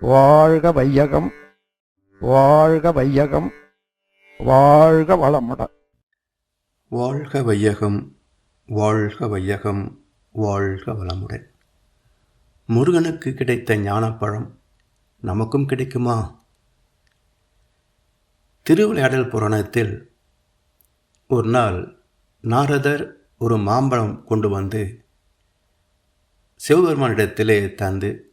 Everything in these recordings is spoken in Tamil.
வாழ்க வையகம் வாழ்க வையகம் வாழ்க வளமுடன் வாழ்க வையகம் வாழ்க வையகம் வாழ்க வளமுடன். முருகனுக்கு கிடைத்த ஞானப்பழம் நமக்கும் கிடைக்குமா? திருவிளையாடல் புராணத்தில் ஒரு நாள் நாரதர் ஒரு மாம்பழம் கொண்டு வந்து சிவபெருமானிடத்திலே தந்து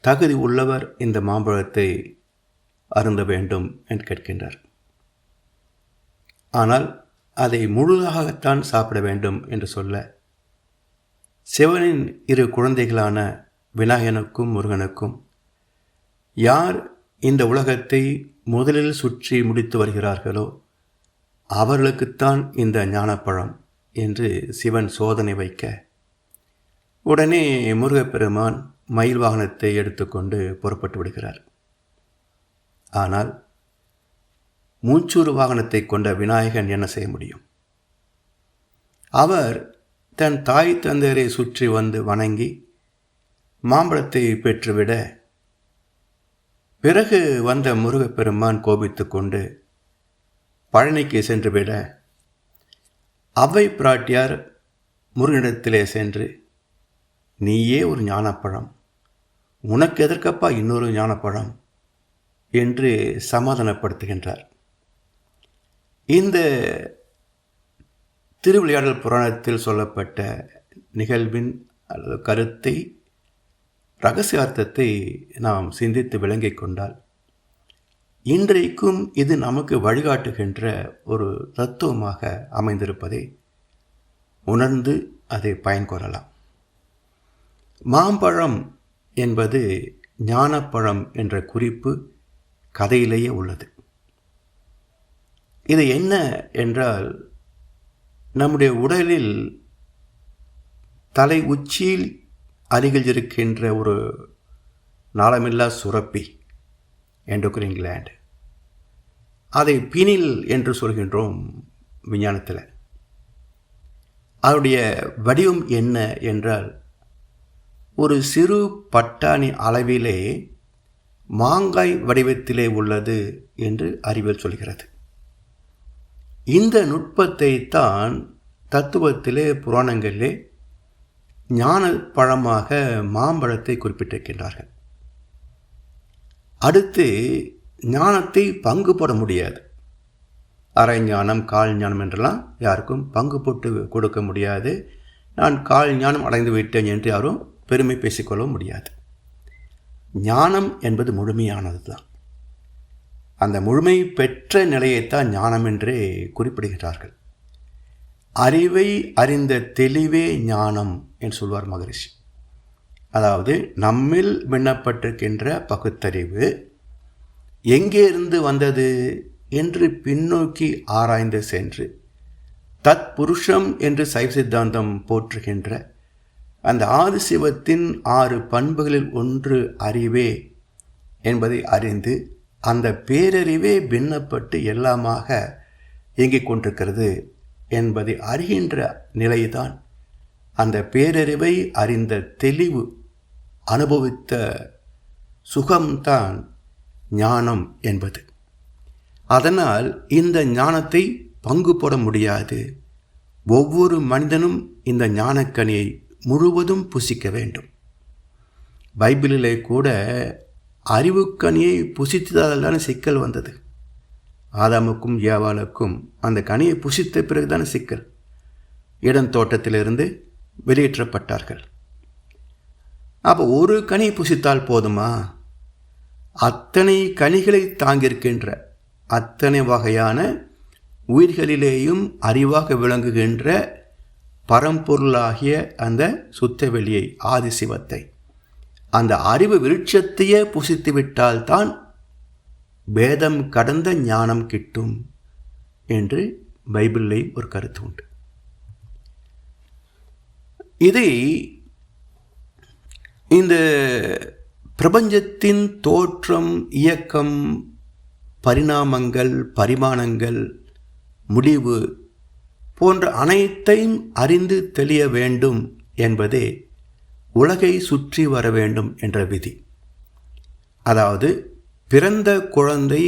தகுதி உள்ளவர் இந்த மாம்பழத்தை அருந்த வேண்டும் என்று கேட்கின்றார். ஆனால் அதை முழுதாகத்தான் சாப்பிட வேண்டும் என்று சொல்ல சிவனின் இரு குழந்தைகளான விநாயகனுக்கும் முருகனுக்கும் யார் இந்த உலகத்தை முதலில் சுற்றி முடித்து வருகிறார்களோ அவர்களுக்குத்தான் இந்த ஞானப்பழம் என்று சிவன் சோதனை வைக்க உடனே முருகப்பெருமான் மயில் வாகனத்தை எடுத்துக்கொண்டு புறப்பட்டு விடுகிறார். ஆனால் மூச்சூறு வாகனத்தை கொண்ட விநாயகன் என்ன செய்ய முடியும்? அவர் தன் தாய் தந்தையரை சுற்றி வந்து வணங்கி மாம்பழத்தை பெற்றுவிட பிறகு வந்த முருகப்பெருமான் கோபித்து கொண்டு பழனிக்கு சென்றுவிட அவை பிராட்டியார் முருகனிடத்திலே சென்று நீயே ஒரு ஞானப்பழம். உனக்கு எதற்கப்பா இன்னொரு ஞானப்பழம்? என்று சமாதானப்படுத்துகின்றார். இந்த திருவிளையாடல் புராணத்தில் சொல்லப்பட்ட நிகழ்வின் அல்லது கருத்தை ரகசியார்த்தத்தை நாம் சிந்தித்து விளங்கிக் கொண்டால் இன்றைக்கும் இது நமக்கு வழிகாட்டுகின்ற ஒரு தத்துவமாக அமைந்திருப்பதை உணர்ந்து அதை பயன்கொள்ளலாம் மாம்பழம் என்பது ஞானப்பழம் என்ற குறிப்பு கதையிலேயே உள்ளது. இது என்ன என்றால் நம்முடைய உடலில் தலை உச்சியில் அருகில் இருக்கின்ற ஒரு நாளமில்லா சுரப்பி என்டோக்ரின் கிளாண்ட் அதை பினில் என்று சொல்கின்றோம் விஞ்ஞானத்தில். அதனுடைய வடிவம் என்ன என்றால் ஒரு சிறு பட்டாணி அளவிலே மாங்காய் வடிவத்திலே உள்ளது என்று அறிவியல் சொல்கிறது. இந்த நுட்பத்தை தான் தத்துவத்திலே புராணங்களிலே ஞான பழமாக மாம்பழத்தை குறிப்பிட்டிருக்கின்றார்கள். அடுத்து ஞானத்தை பங்கு போட முடியாது. அரை ஞானம் கால் ஞானம் என்றெல்லாம் யாருக்கும் பங்கு போட்டு கொடுக்க முடியாது. நான் கால் ஞானம் அடைந்து விட்டேன் என்று யாரும் பெருமை பேசிக்கொள்ள முடியாது. ஞானம் என்பது முழுமையானது தான் அந்த முழுமை பெற்ற நிலையைத்தான் ஞானம் என்றே குறிப்பிடுகிறார்கள். அறிவை அறிந்த தெளிவே ஞானம் என்று சொல்வார் மகரிஷி. அதாவது நம்மில் விண்ணப்பட்டிருக்கின்ற பகுத்தறிவு எங்கே இருந்து வந்தது என்று பின்னோக்கி ஆராய்ந்து சென்று தத் புருஷம் என்று சைவ சித்தாந்தம் போற்றுகின்ற அந்த ஆதிசிவத்தின் ஆறு பண்புகளில் ஒன்று அறிவே என்பதை அறிந்து அந்த பேரறிவே பின்னப்பட்டு எல்லாமாக இயங்கிக் கொண்டிருக்கிறது என்பதை அறிகின்ற நிலைதான் அந்த பேரறிவை அறிந்த தெளிவு அனுபவித்த சுகம்தான் ஞானம் என்பது. அதனால் இந்த ஞானத்தை பங்கு போட முடியாது. ஒவ்வொரு மனிதனும் இந்த ஞானக்கனியை முழுவதும் புசிக்க வேண்டும். பைபிளிலே கூட அறிவுக்கனியை புசித்ததால்தான் சிக்கல் வந்தது. ஆதாமுக்கும் ஏவாளுக்கும் அந்த கனியை புசித்த பிறகுதான் சிக்கல். இடம் தோட்டத்திலிருந்து வெளியேற்றப்பட்டார்கள். அப்போ ஒரு கனி புசித்தால் போதுமா? அத்தனை கனிகளை தாங்கியிருக்கின்ற அத்தனை வகையான உயிர்களிலேயும் அறிவாக விளங்குகின்ற பரம்பொருளாகிய அந்த சுத்த வெளியை ஆதிசிவத்தை. அந்த அறிவு விருட்சத்தையே புசித்து விட்டால்தான் வேதம் கடந்த ஞானம் கிட்டும் என்று பைபிளில் ஒரு கருத்து உண்டு. இதை இந்த பிரபஞ்சத்தின் தோற்றம் இயக்கம் பரிணாமங்கள் பரிமாணங்கள் முடிவு போன்ற அனைத்தையும் அறிந்து தெளிய வேண்டும் என்பதே உலகை சுற்றி வர வேண்டும் என்ற விதி. அதாவது பிறந்த குழந்தை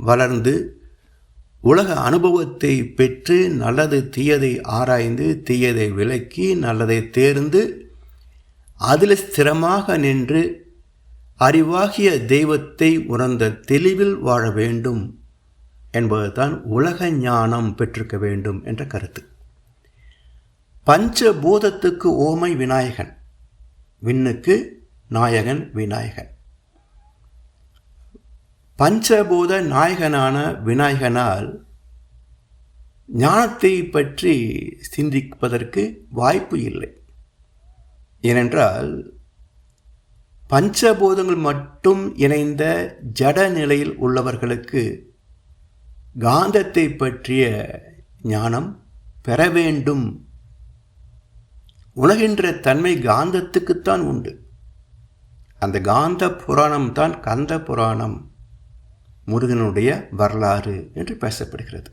வளர்ந்து உலக அனுபவத்தை பெற்று நல்லது தீயதை ஆராய்ந்து தீயதை விலக்கி நல்லதை தேர்ந்து அதில் ஸ்திரமாக நின்று அறிவாகிய தெய்வத்தை உணர்ந்த தெளிவில் வாழ வேண்டும் என்பதுதான் உலக ஞானம் பெற்றிருக்க வேண்டும் என்ற கருத்து. பஞ்சபூதத்துக்கு ஓமை விநாயகன். விண்ணுக்கு நாயகன் விநாயகன். பஞ்சபூத நாயகனான விநாயகனால் ஞானத்தை பற்றி சிந்திப்பதற்கு வாய்ப்பு இல்லை. ஏனென்றால் பஞ்சபூதங்கள் மட்டும் இணைந்த ஜட நிலையில் உள்ளவர்களுக்கு காந்தத்தை பற்றிய ஞானம் பெற வேண்டும். உணர்கின்ற தன்மை காந்தத்துக்குத்தான் உண்டு. அந்த காந்த புராணம் தான் கந்த புராணம் முருகனுடைய வரலாறு என்று பேசப்படுகிறது.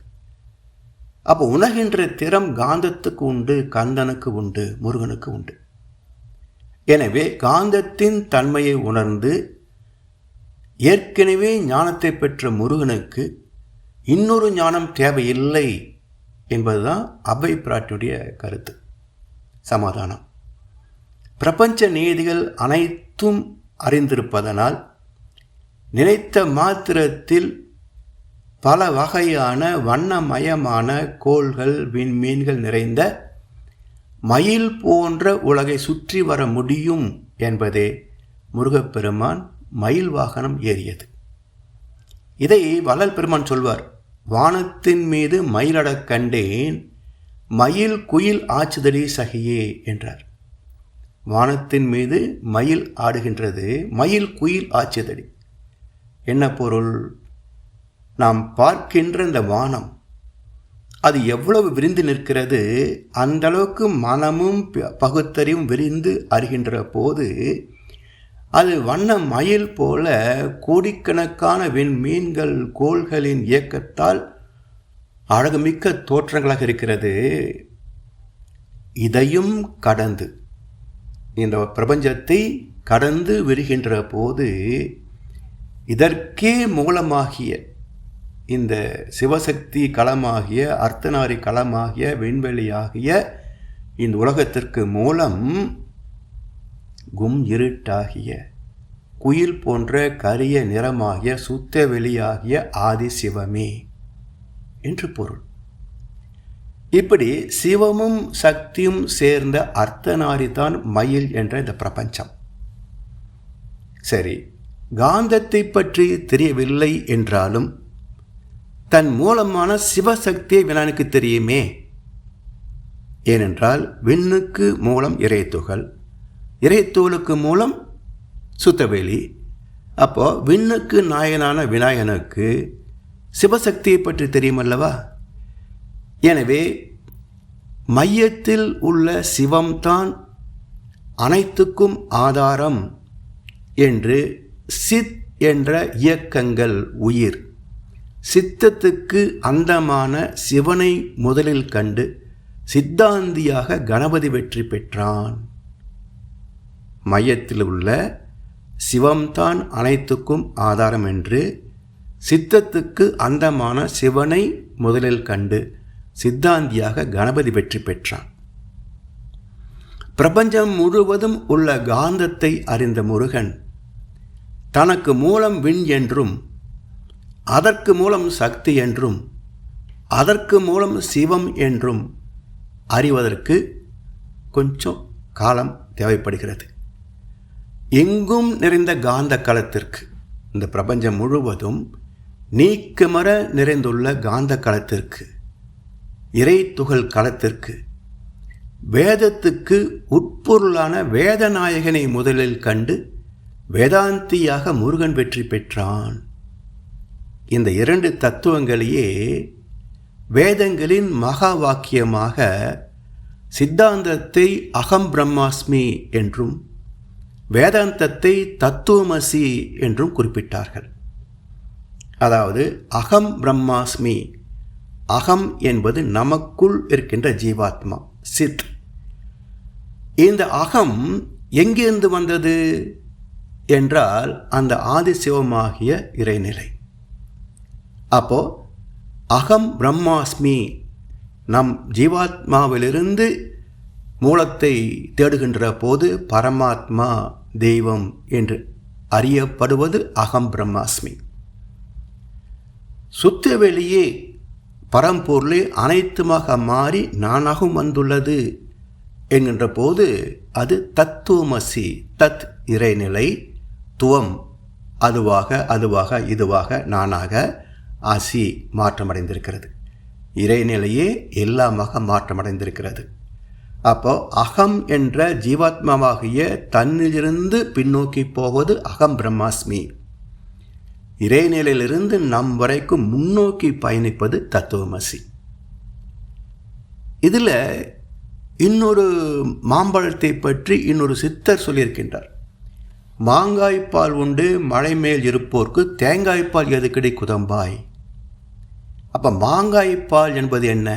அப்போ உணர்கின்ற திறம் காந்தத்துக்கு உண்டு கந்தனுக்கு உண்டு முருகனுக்கு உண்டு. எனவே காந்தத்தின் தன்மையை உணர்ந்து ஏற்கனவே ஞானத்தை பெற்ற முருகனுக்கு இன்னொரு ஞானம் தேவையில்லை என்பதுதான் அவை பிராட்டியுடைய கருத்து. சமாதானம். பிரபஞ்ச நீதிகள் அனைத்தும் அறிந்திருப்பதனால் நினைத்த மாத்திரத்தில் பல வகையான வண்ணமயமான கோள்கள் விண்மீன்கள் நிறைந்த மயில் போன்ற உலகை சுற்றி வர முடியும் என்பதே முருகப்பெருமான் மயில் வாகனம் ஏறியது. இதை வள்ளல் பெருமான் சொல்வார். வானத்தின் மீது மயிலடக் கண்டேன் மயில் குயில் ஆச்சுதடி சகியே என்றார். வானத்தின் மீது மயில் ஆடுகின்றது மயில் குயில் ஆச்சுதடி. என்ன பொருள்? நாம் பார்க்கின்ற இந்த வானம் அது எவ்வளவு விரிந்து நிற்கிறது அந்தளவுக்கு மனமும் பகுத்தறிவும் விரிந்து அறிகின்ற போது அது வண்ண மயில் போல கோடிக்கணக்கான விண்மீன்கள் கோள்களின் இயக்கத்தால் அழகுமிக்க தோற்றங்களாக இருக்கிறது. இதையும் கடந்து இந்த பிரபஞ்சத்தை கடந்து விடுகின்ற போது இதற்கே மூலமாகிய இந்த சிவசக்தி களமாகிய அர்த்தநாரி களமாகிய விண்வெளியாகிய இந்த உலகத்திற்கு மூலம் கும் இருட்டாகிய குயில் போன்ற கரிய நிறமாகிய சுத்த வெளியாகிய ஆதி சிவமே என்று பொருள். இப்படி சிவமும் சக்தியும் சேர்ந்த அர்த்தநாரிதான் மயில் என்ற இந்த பிரபஞ்சம். சரி காந்தத்தை பற்றி தெரியவில்லை என்றாலும் தன் மூலமான சிவசக்தியை வினானுக்கு தெரியுமே? ஏனென்றால் விண்ணுக்கு மூலம் இறைத்துகள் இறைத்தோலுக்கு மூலம் சுத்தவேலி. அப்போது விண்ணுக்கு நாயனான விநாயகனுக்கு சிவசக்தியை பற்றி தெரியுமல்லவா? எனவே மையத்தில் உள்ள சிவம்தான் அனைத்துக்கும் ஆதாரம் என்று சித் என்ற இயக்கங்கள் உயிர். சித்தத்துக்கு அந்தமான சிவனை முதலில் கண்டு சித்தாந்தியாக கணபதி வெற்றி பெற்றான். மையத்தில் உள்ள சிவம்தான் அனைத்துக்கும் ஆதாரம் என்று சித்தத்துக்கு அந்தமான சிவனை முதலில் கண்டு சித்தாந்தியாக கணபதி வெற்றி பெற்றான். பிரபஞ்சம் முழுவதும் உள்ள காந்தத்தை அறிந்த முருகன் தனக்கு மூலம் விண் என்றும் அதற்கு மூலம் சக்தி என்றும் அதற்கு மூலம் சிவம் என்றும் அறிவதற்கு கொஞ்சம் காலம் தேவைப்படுகிறது. எங்கும் நிறைந்த காந்த களத்திற்கு இந்த பிரபஞ்சம் முழுவதும் நீக்கமர நிறைந்துள்ள காந்த களத்திற்கு இறை துகள் களத்திற்கு வேதத்துக்கு உட்பொருளான வேதநாயகனை முதலில் கண்டு வேதாந்தியாக முருகன் வெற்றி பெற்றான். இந்த இரண்டு தத்துவங்களையே வேதங்களின் மகா வாக்கியமாக சித்தாந்தத்தை அகம் பிரம்மாஸ்மி என்றும் வேதாந்தத்தை தத்துவமசி என்றும் குறிப்பிட்டார்கள். அதாவது அகம் பிரம்மாஸ்மி. அகம் என்பது நமக்குள் இருக்கின்ற ஜீவாத்மா சித். இந்த அகம் எங்கிருந்து வந்தது என்றால் அந்த ஆதிசிவமாகிய இறைநிலை. அப்போ அகம் பிரம்மாஸ்மி நம் ஜீவாத்மாவிலிருந்து மூலத்தை தேடுகின்ற போது பரமாத்மா தெய்வம் என்று அறியப்படுவது அகம் பிரம்மாஸ்மி. சுத்த வெளியே பரம்பொருளே அனைத்துமாக மாறி நானாகவும் வந்துள்ளது என்கின்ற போது அது தத்துவமசி தத் இறைநிலை துவம் அதுவாக அதுவாக இதுவாக நானாக அசி மாற்றமடைந்திருக்கிறது. இறைநிலையே எல்லாமாக மாற்றமடைந்திருக்கிறது. அப்போ அகம் என்ற ஜீவாத்மாவாகிய தன்னிலிருந்து பின்னோக்கி போவது அகம் பிரம்மாஸ்மி. இறைநிலையிலிருந்து நம் வரைக்கும் முன்னோக்கி பயணிப்பது தத்துவமசி. இதில் இன்னொரு மாம்பழத்தை பற்றி இன்னொரு சித்தர் சொல்லியிருக்கின்றார். மாங்காய்ப்பால் உண்டு மழை மேல் இருப்போர்க்கு தேங்காய்ப்பால் எது கிடைக்குதம்பாய் அப்போ மாங்காய்ப்பால் என்பது என்ன?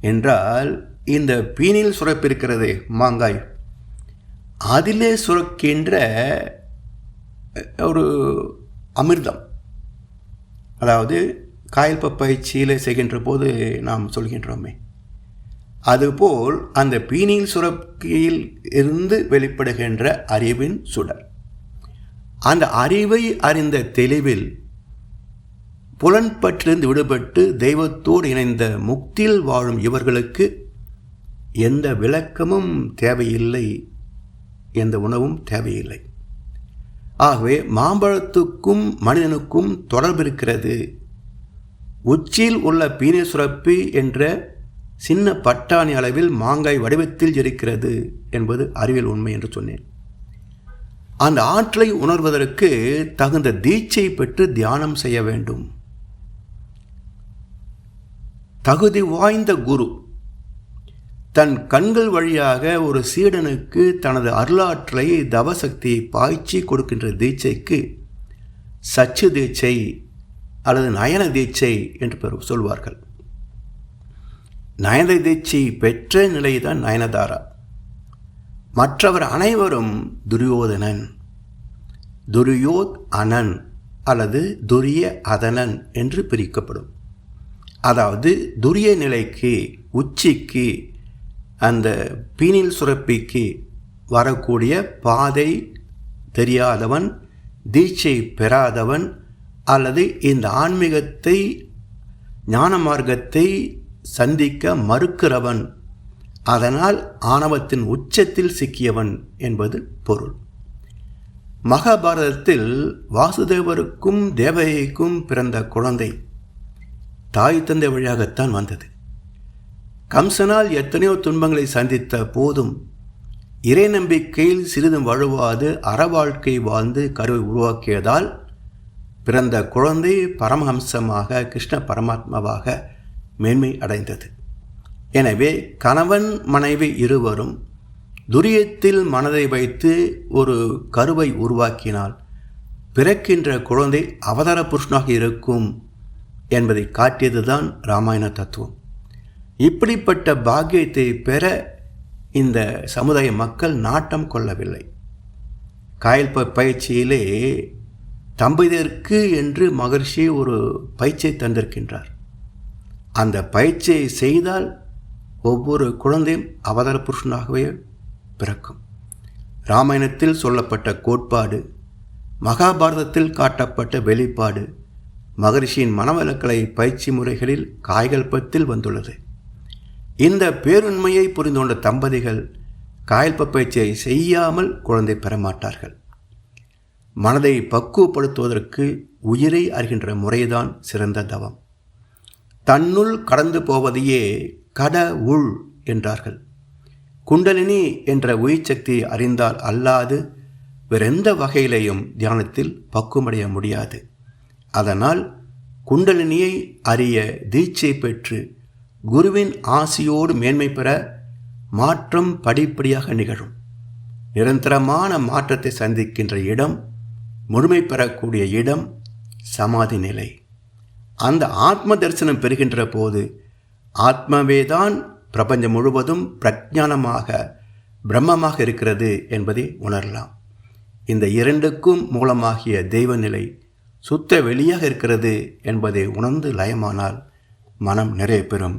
என்றால் இந்த பீனில் சுரப்பிருக்கிறது மாங்காய். அதிலே சுரக்கின்ற ஒரு அமிர்தம். அதாவது காயல் பப்பை சீலை செய்கின்ற போது நாம் சொல்கின்றோமே. அதுபோல் அந்த பீனியில் சுரக்கியில் இருந்து வெளிப்படுகின்ற அறிவின் சுடர். அந்த அறிவை அறிந்த தெளிவில் புலன்பற்றிலிருந்து விடுபட்டு தெய்வத்தோடு இணைந்த முக்தியில் வாழும் இவர்களுக்கு எந்த விளக்கமும் தேவையில்லை எந்த உணவும் தேவையில்லை. ஆகவே மாம்பழத்துக்கும் மனிதனுக்கும் தொடர்பு இருக்கிறது. உச்சியில் உள்ள பீனை சுரப்பி என்ற சின்ன பட்டாணி அளவில் மாங்காய் வடிவத்தில் இருக்கிறது என்பது அறிவியல் உண்மை என்று சொன்னேன். அந்த ஆற்றலை உணர்வதற்கு தகுந்த தீட்சை பெற்று தியானம் செய்ய வேண்டும். தகுதி வாய்ந்த குரு தன் கண்கள் வழியாக ஒரு சீடனுக்கு தனது அருளாற்றலை தவசக்தியை பாய்ச்சி கொடுக்கின்ற தீட்சைக்கு சச்சு தீட்சை அல்லது நயன தீட்சை என்று சொல்வார்கள். நயன தீட்சை பெற்ற நிலைதான் நயனதாரா. மற்றவர் அனைவரும் துரியோதனன். துரியோத் அனன் அல்லது துரிய அதனன் என்று பிரிக்கப்படும். அதாவது துரிய நிலைக்கு உச்சிக்கு அந்த பீனில் சுரப்பிக்கு வரக்கூடிய பாதை தெரியாதவன் தீட்சை பெறாதவன் அல்லது இந்த ஆன்மீகத்தை ஞான மார்க்கத்தை சந்திக்க மறுக்கிறவன். அதனால் ஆணவத்தின் உச்சத்தில் சிக்கியவன் என்பது பொருள். மகாபாரதத்தில் வாசுதேவருக்கும் தேவகைக்கும் பிறந்த குழந்தை தாய் தந்தை வழியாகத்தான் வந்தது. கம்சனால் எத்தனையோ துன்பங்களை சந்தித்த போதும் இறை நம்பிக்கையில் சிறிதும் வழுவாது அறவாழ்க்கை வாழ்ந்து கருவை உருவாக்கியதால் பிறந்த குழந்தை பரமஹம்சமாக கிருஷ்ண பரமாத்மாவாக மேன்மை அடைந்தது. எனவே கணவன் மனைவி இருவரும் துரியத்தில் மனதை வைத்து ஒரு கருவை உருவாக்கினால் பிறக்கின்ற குழந்தை அவதார புருஷனாக இருக்கும் என்பதை காட்டியதுதான் ராமாயண தத்துவம். இப்படிப்பட்ட பாக்கியத்தை பெற இந்த சமுதாய மக்கள் நாட்டம் கொள்ளவில்லை. காயல் பயிற்சியிலே தம்பதியருக்கு என்று மகர்ஷி ஒரு பயிற்சியை தந்திருக்கின்றார். அந்த பயிற்சியை செய்தால் ஒவ்வொரு குழந்தையும் அவதார புருஷனாகவே பிறக்கும். ராமாயணத்தில் சொல்லப்பட்ட கோட்பாடு மகாபாரதத்தில் காட்டப்பட்ட வெளிப்பாடு மகரிஷியின் மனவளக்கலை பயிற்சி முறைகளில் காய்கல்பத்தில் வந்துள்ளது. இந்த பேருண்மையை புரிந்து கொண்ட தம்பதிகள் காயல்ப பயிற்சியை செய்யாமல் குழந்தை பெற மாட்டார்கள் மனதை பக்குவப்படுத்துவதற்கு உயிரை அறிகின்ற முறைதான் சிறந்த தவம். தன்னுள் கடந்து போவதையே கட உள் என்றார்கள். குண்டலினி என்ற உயிர் அறிந்தால் அல்லாது வேறெந்த வகையிலையும் தியானத்தில் பக்குவமடைய முடியாது. அதனால் குண்டலினியை அறிய தீட்சை பெற்று குருவின் ஆசியோடு மேன்மை பெற மாற்றம் படிப்படியாக நிகழும். நிரந்தரமான மாற்றத்தை சந்திக்கின்ற இடம் முழுமை பெறக்கூடிய இடம் சமாதி நிலை. அந்த ஆத்ம தரிசனம் பெறுகின்ற போது ஆத்மவேதான் பிரபஞ்சம் முழுவதும் பிரஜானமாக பிரம்மமாக இருக்கிறது என்பதை உணரலாம். இந்த இரண்டுக்கும் மூலமாகிய தெய்வநிலை சுத்த வெளியாக இருக்கிறது என்பதை உணர்ந்து லயமானால் மனம் நிறைய பெறும்.